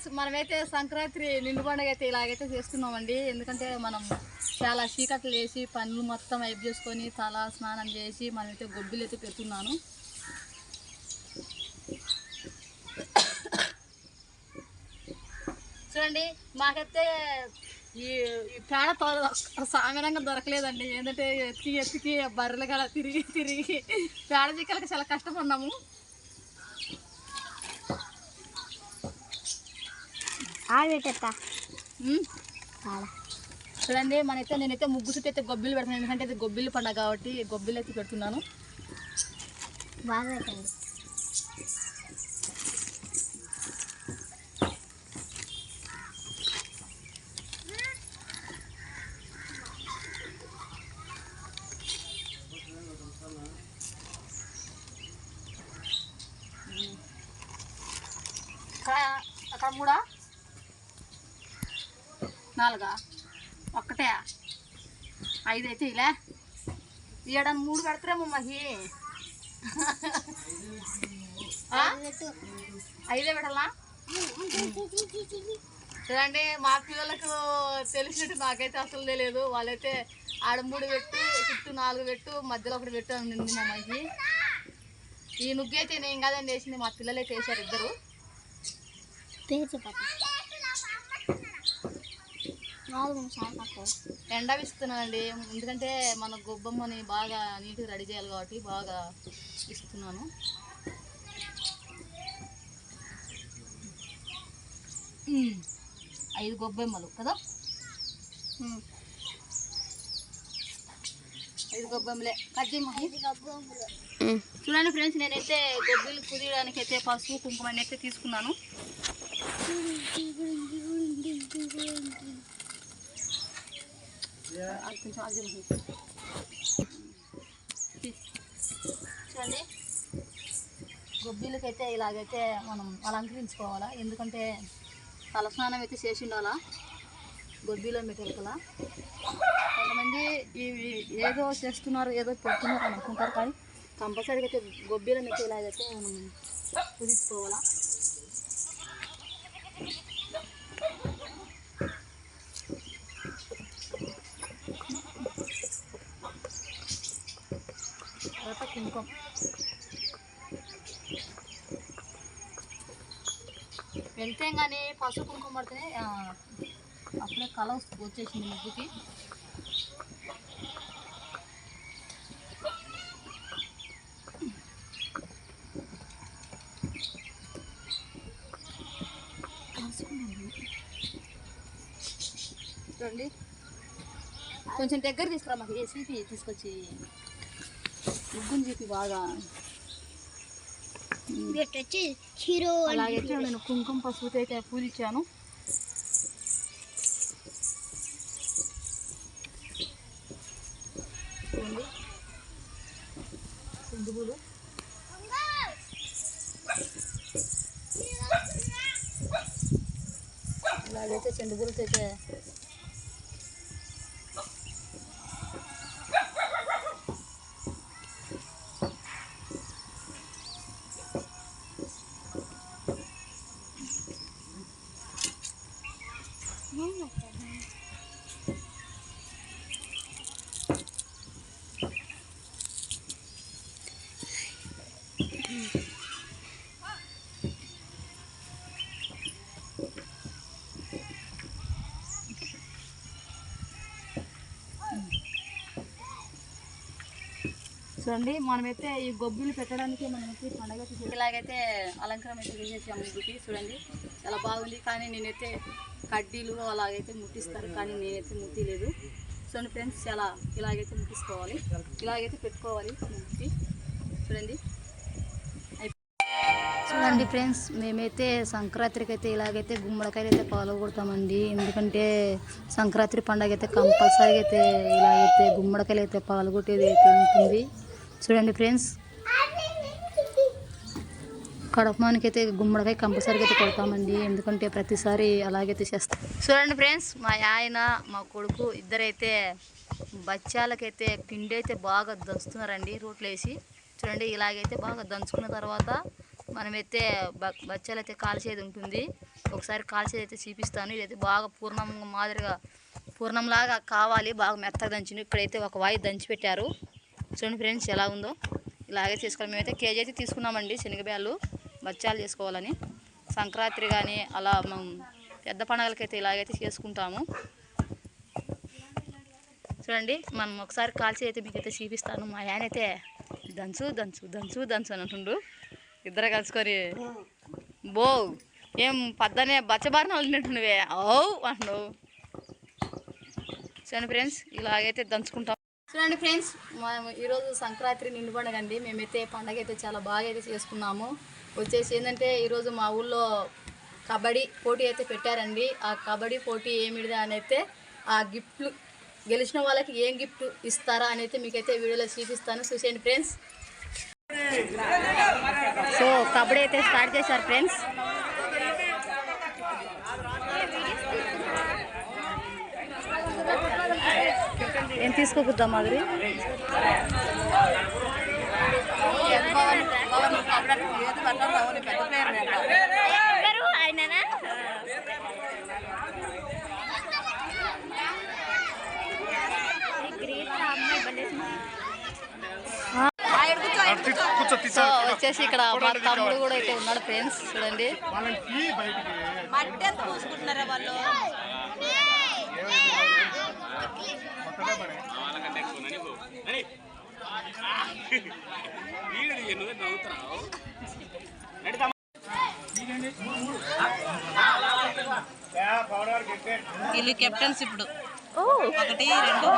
Friends మనమైతే సంక్రాంతి నిండు పండుగ అయితే ఇలాగైతే చేస్తున్నామండి. ఎందుకంటే మనం చాలా చీకట్లు వేసి పనులు మొత్తం వైపు చేసుకొని తల స్నానం చేసి మనమైతే గొబ్బిలు అయితే పెడుతున్నాను. చూడండి మాకైతే ఈ పేడ తోల సామాన్యంగా దొరకలేదండి. ఏంటంటే ఎత్తికి ఎత్తికి బర్రెలు గల తిరిగి తిరిగి పేడ చిక్కలకి చాలా కష్టపడినాము చూడండి మనైతే నేనైతే ముగ్గు చుట్టూ అయితే గొబ్బిలు పెడుతున్నాను ఎందుకంటే ఇది గొబ్బిలు పండుగ కాబట్టి గొబ్బిలు అయితే పెడుతున్నాను. బాగా పెట్టండి. అక్కడ అక్కడ మూడా? నాలుగా? ఒక్కటే? ఐదు అయితే ఇలా? ఈడ మూడు పెడతారేమో మహి. ఐదే పెట్టాలా చూడండి మా పిల్లలకు తెలిసినట్టు నాకైతే అసలు తెలియదు. వాళ్ళైతే ఆడ మూడు పెట్టు చుట్టూ నాలుగు పెట్టు మధ్యలో ఒకటి పెట్టు అని ఉంది మా అమ్మాయికి ఈ నుగ్గు అయితే నేను కాదని వేసింది మా పిల్లలు వేసారు ఇద్దరు. నాలుగు నిమిషాలు పట్టు ఎండ ఇస్తున్నానండి ఎందుకంటే మన గొబ్బమ్మని బాగా నీట్గా రెడీ చేయాలి కాబట్టి బాగా ఇస్తున్నాను. ఐదు గొబ్బెమ్మలు కదా. ఐదు గొబ్బెమ్మలే. కట్. చూడండి ఫ్రెండ్స్ నేనైతే గొబ్బిలు కుదియడానికి అయితే పసుపు కుంకుమ అయితే తీసుకున్నాను. అది కొంచెం అది చూడండి గొబ్బిలకైతే ఇలాగైతే మనం అలంకరించుకోవాలా? ఎందుకంటే తలస్నానం అయితే చేసి ఉండాలా గొబ్బిలో మెటీరియల్ కొంతమంది ఇవి ఏదో చేస్తున్నారు ఏదో పెడుతున్నారు అనుకుంటారు కానీ కంపల్సరీగా అయితే గొబ్బిలో మెట్టి ఇలాగైతే మనం కుదించుకోవాలా తర్వాత కుంకుమ వెళ్తే కానీ పసుపు కుంకుమ పడితేనే అప్పుడే కళ వస్తుంది వచ్చేసింది ముగ్గుకి. చూడండి కొంచెం దగ్గర తీసుకురా మాకు ఏ సీపీ తీసుకొచ్చి ముగ్గుని చెప్పి బాగా హీరో అలాగైతే నేను కుంకుమ పసుపుతో అయితే పూజించాను చూడండి సింధువులు ఇలాగైతే చెండుగులతో అయితే చూడండి మనమైతే ఈ గొబ్బిలు పెట్టడానికి మనమైతే పండగ అయితే ఇలాగైతే అలంకారం అయితే చేసేసాము ఇంటికి చూడండి. చాలా బాగుంది. కానీ నేనైతే కడ్డీలు అలాగైతే ముట్టిస్తారు కానీ నేనైతే ముట్టిలేదు. చూడండి ఫ్రెండ్స్ చాలా ఇలాగైతే ముట్టించుకోవాలి. ఇలాగైతే పెట్టుకోవాలి ముట్టి చూడండి. చూడండి ఫ్రెండ్స్ మేమైతే సంక్రాంతికి అయితే ఇలాగైతే గుమ్మడికాయలు అయితే పాల్గొడతామండి ఎందుకంటే సంక్రాంతి పండగ అయితే కంపల్సరీగా అయితే ఇలాగైతే గుమ్మడికాయలు అయితే పాల్గొట్టేది అయితే ఉంటుంది. చూడండి ఫ్రెండ్స్ కడపమానికి అయితే గుమ్మడికాయ కంపల్సరీగా అయితే కొడతామండి. ఎందుకంటే ప్రతిసారి అలాగైతే చేస్తాం. చూడండి ఫ్రెండ్స్ మా ఆయన మా కొడుకు ఇద్దరైతే బచ్చాలకైతే పిండి అయితే బాగా దంచుతున్నారండి రోట్లో వేసి. చూడండి ఇలాగైతే బాగా దంచుకున్న తర్వాత మనమైతే బ- బచ్చాలు అయితే కాల్చేది ఉంటుంది ఒకసారి కాల్చేది అయితే చూపిస్తాను. ఇదైతే బాగా పూర్ణం మాదిరిగా పూర్ణంలాగా కావాలి. బాగా మెత్తగా దంచిన ఇక్కడైతే ఒక వాయి దంచి పెట్టారు. చూడండి ఫ్రెండ్స్ ఎలా ఉందో. ఇలాగే చేసుకోవాలి. మేమైతే కేజీ అయితే తీసుకున్నామండి శనగబ్యాలు బచ్చాలు చేసుకోవాలని. సంక్రాంతి కానీ అలా మనం పెద్ద పండగలకైతే ఇలాగైతే చేసుకుంటాము. చూడండి మనం ఒకసారి కాల్చి అయితే మీకైతే చూపిస్తాను. మా ఆయన అయితే దంచు దంచు దంచు దంచు అని అంటుండు. ఇద్దరు కలుసుకొని బో ఏం పద్దనే బచ్చబారిన నువ్వే? ఓ అంటున్నావు. చూడండి ఫ్రెండ్స్ ఇలాగైతే దంచుకుంటాం. చూడండి ఫ్రెండ్స్ మేము ఈరోజు సంక్రాంతి నిండు పండుగ అండి మేమైతే పండగ అయితే చాలా బాగా అయితే చేసుకున్నాము. వచ్చేసి ఏంటంటే ఈరోజు మా ఊళ్ళో కబడ్డీ పోటీ అయితే పెట్టారండి. ఆ కబడ్డీ పోటీ ఏమిటిది అని అయితే ఆ గిఫ్ట్లు గెలిచిన వాళ్ళకి ఏం గిఫ్ట్ ఇస్తారా అని అయితే మీకైతే వీడియోలో చూపిస్తాను. చూసేయండి ఫ్రెండ్స్. సో కబడ్డీ అయితే స్టార్ట్ చేశారు ఫ్రెండ్స్ ఏం తీసుకోకుద్దాం మాదిరి ఆయననా సో వచ్చేసి ఇక్కడ మా తమ్ముడు కూడా అయితే ఉన్నాడు ఫ్రెండ్స్ చూడండి. వీళ్ళు కెప్టెన్స్ ఇప్పుడు. ఒకటి రెండు.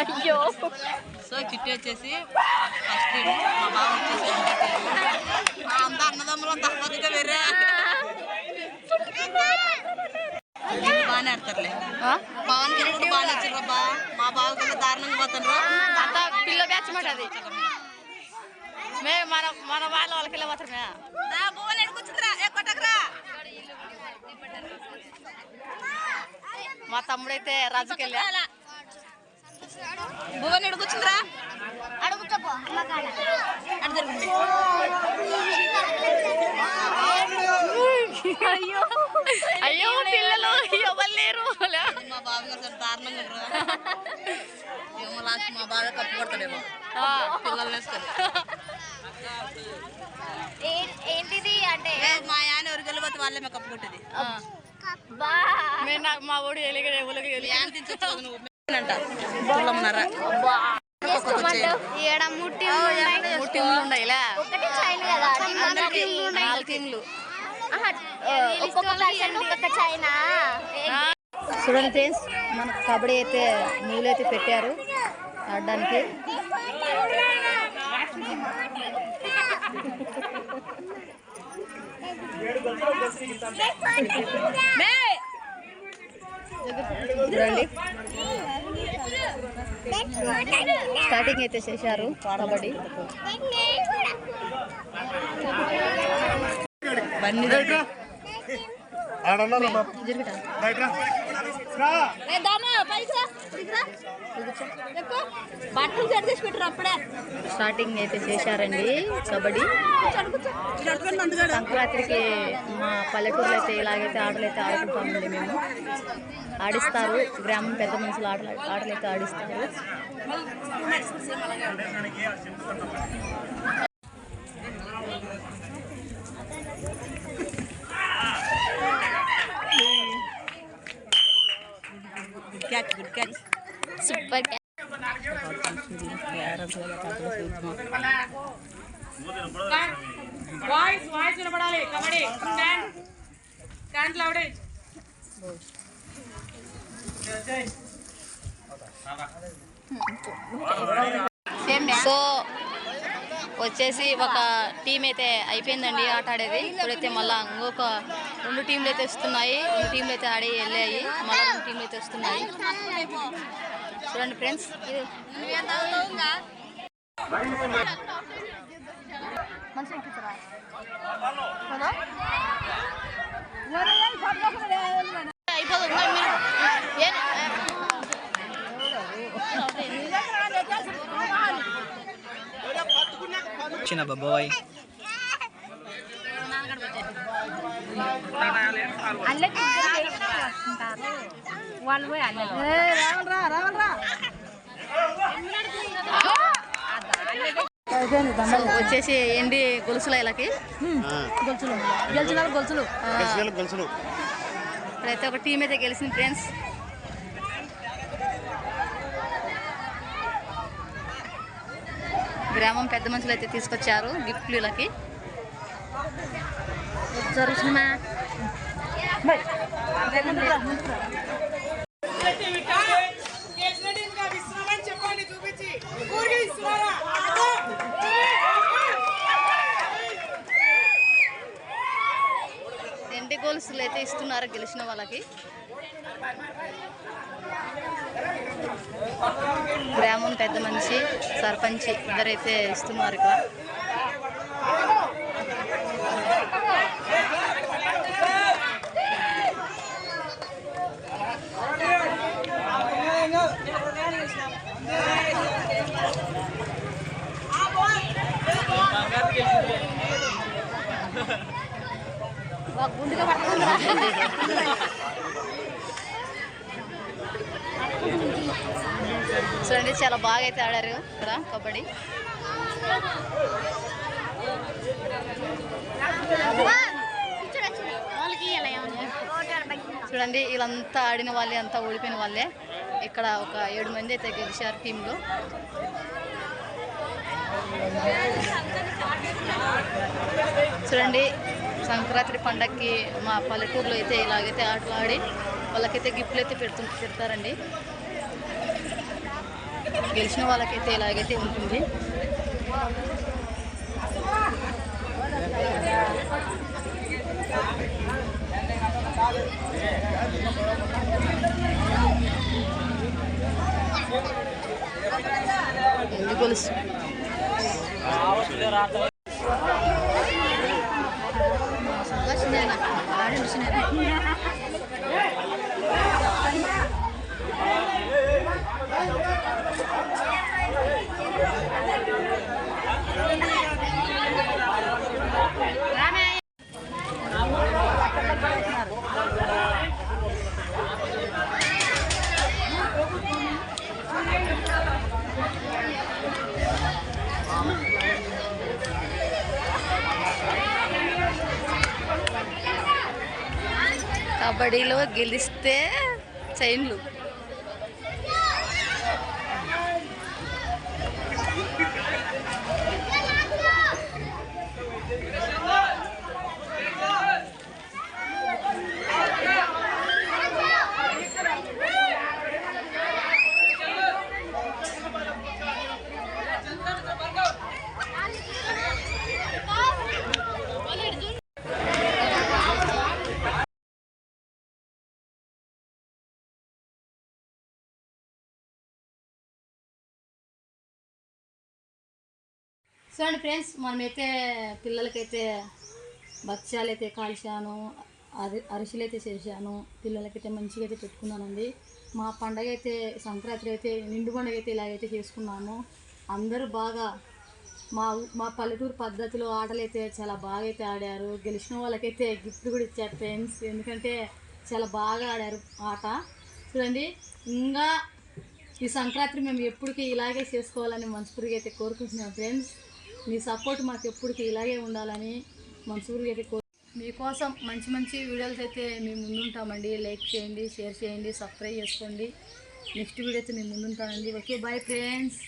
అయ్యో. సో చిట్టి వచ్చేసి ఫస్ట్ మా వచ్చేసి అంతా అన్నదమ్ములు తప్పదుగా వేరే. వీళ్ళు బాగానే ఆడతారులే. పవన్కి కూడా బాగానే వచ్చారు బా మా దారుణంగా పోతారు అంత పిల్ల బ్యాచ్ మాట అది. మే మన మన వాళ్ళ వాళ్ళకి వెళ్ళి ఏ కొట్టకరా మా తమ్ముడైతే రాజుకి వెళ్ళా భువన్ ఎడుకొచ్చిందిరా అయ్యో. అయ్యో పిల్లలు ఎవరు లేరు? మా బావ గారు దారుణంగా లాస్ట్ మా బావ కప్పు కొడతాడేమో. ఆ, పిల్లలు వేసుకొని. ఏ- ఏంటిది అంటే? మా ఆయన ఎవరు గెలిపోతే వాళ్ళే కప్పు కొట్టేది. నాకు మా ఊడు ఎవరికి అంట ఏడ ముట్టి ఉన్నాయి ఇలా ఒకటి చైన్ కదా. నాలుగు టీంలు చూడండి ఫ్రెండ్స్ మనకు కబడ్డీ అయితే నీళ్ళు అయితే పెట్టారు ఆడడానికి. స్టార్టింగ్ అయితే చేశారు కబడ్డీ. బండి బట్టలు సెట్ చేసి పెట్టరు అప్పుడే. స్టార్టింగ్ అయితే చేశారండి కబడ్డీ. సంక్రాంతికి మా పల్లెటూరులో అయితే ఇలాగైతే ఆటలు అయితే ఆడుకుంటామండి మేము. ఆడిస్తారు గ్రామం పెద్ద మనుషులు ఆటలు ఆటలు అయితే ఆడిస్తారు. Catch catch super. Voice voice వినపడాలి. Kabaddi. Stand stand లౌడే సో వచ్చేసి ఒక టీం అయితే అయిపోయిందండి ఆట ఆడేది. ఇప్పుడైతే మళ్ళీ ఇంకొక రెండు టీంలు అయితే వస్తున్నాయి. రెండు టీంలు అయితే ఆడి వెళ్ళాయి. మళ్ళీ రెండు టీంలు అయితే వస్తున్నాయి. చూడండి ఫ్రెండ్స్ అయిపోతుంది మీరు ఏం- వచ్చిన బాబాయ్ వాళ్ళు పోయి వచ్చేసి ఎండి గొలుసుల ఇలాకి గొలుసులు గెలిచిన గొలుసులు. గొలుసులు ఇప్పుడైతే ఒక టీం అయితే గెలిచింది ఫ్రెండ్స్ గ్రామం పెద్ద మనుషులు అయితే తీసుకొచ్చారు గిఫ్ట్లు వీళ్ళకి. ఇస్తున్నారా ఎండి గొలుసులు అయితే ఇస్తున్నారు గెలిచిన వాళ్ళకి. గ్రామం పెద్ద మనిషి సర్పంచ్ ఇద్దరైతే ఇస్తున్నారు ఇక్కడ. బాగా అయితే ఆడారు ఇక్కడ కబడ్డీ. చూడండి వీళ్ళంతా ఆడిన వాళ్ళే అంతా ఓడిపోయిన వాళ్ళే. ఇక్కడ ఒక ఏడు మంది అయితే గెలిచారు టీంలో. చూడండి సంక్రాంతి పండగకి మా పల్లెటూరులో అయితే ఇలాగైతే ఆటలు ఆడి వాళ్ళకైతే గిఫ్ట్లు అయితే పెడుతు పెడతారండి. గెలిచిన వాళ్ళకైతే ఎలాగైతే ఉంటుంది. కబడ్డీలో గెలిస్తే చైన్లు. చూడండి ఫ్రెండ్స్ మనమైతే పిల్లలకైతే భక్ష్యాలు అయితే కాల్చాను అరి అరిసెలు అయితే చేశాను పిల్లలకైతే మంచిగా అయితే పెట్టుకున్నానండి. మా పండగ అయితే సంక్రాంతి అయితే నిండు పండుగ అయితే ఇలాగైతే చేసుకున్నాము. అందరూ బాగా మా మా పల్లెటూరు పద్ధతిలో ఆటలు అయితే చాలా బాగా అయితే ఆడారు. గెలిచిన వాళ్ళకైతే గిఫ్ట్ కూడా ఇచ్చారు ఫ్రెండ్స్. ఎందుకంటే చాలా బాగా ఆడారు ఆట. చూడండి ఇంకా ఈ సంక్రాంతి మేము ఎప్పటికీ ఇలాగే చేసుకోవాలని మనస్ఫూర్తిగా అయితే కోరుకుంటున్నాం ఫ్రెండ్స్. మీ సపోర్ట్ మాకు ఎప్పటికీ ఇలాగే ఉండాలని మనస్ఫూర్తిగా గారి మీకోసం మంచి మంచి వీడియోస్ అయితే మేము ముందుంటామండి. లైక్ చేయండి షేర్ చేయండి సబ్స్క్రైబ్ చేసుకోండి. నెక్స్ట్ వీడియో అయితే మేము ముందుంటామండి ఓకే బాయ్ ఫ్రెండ్స్.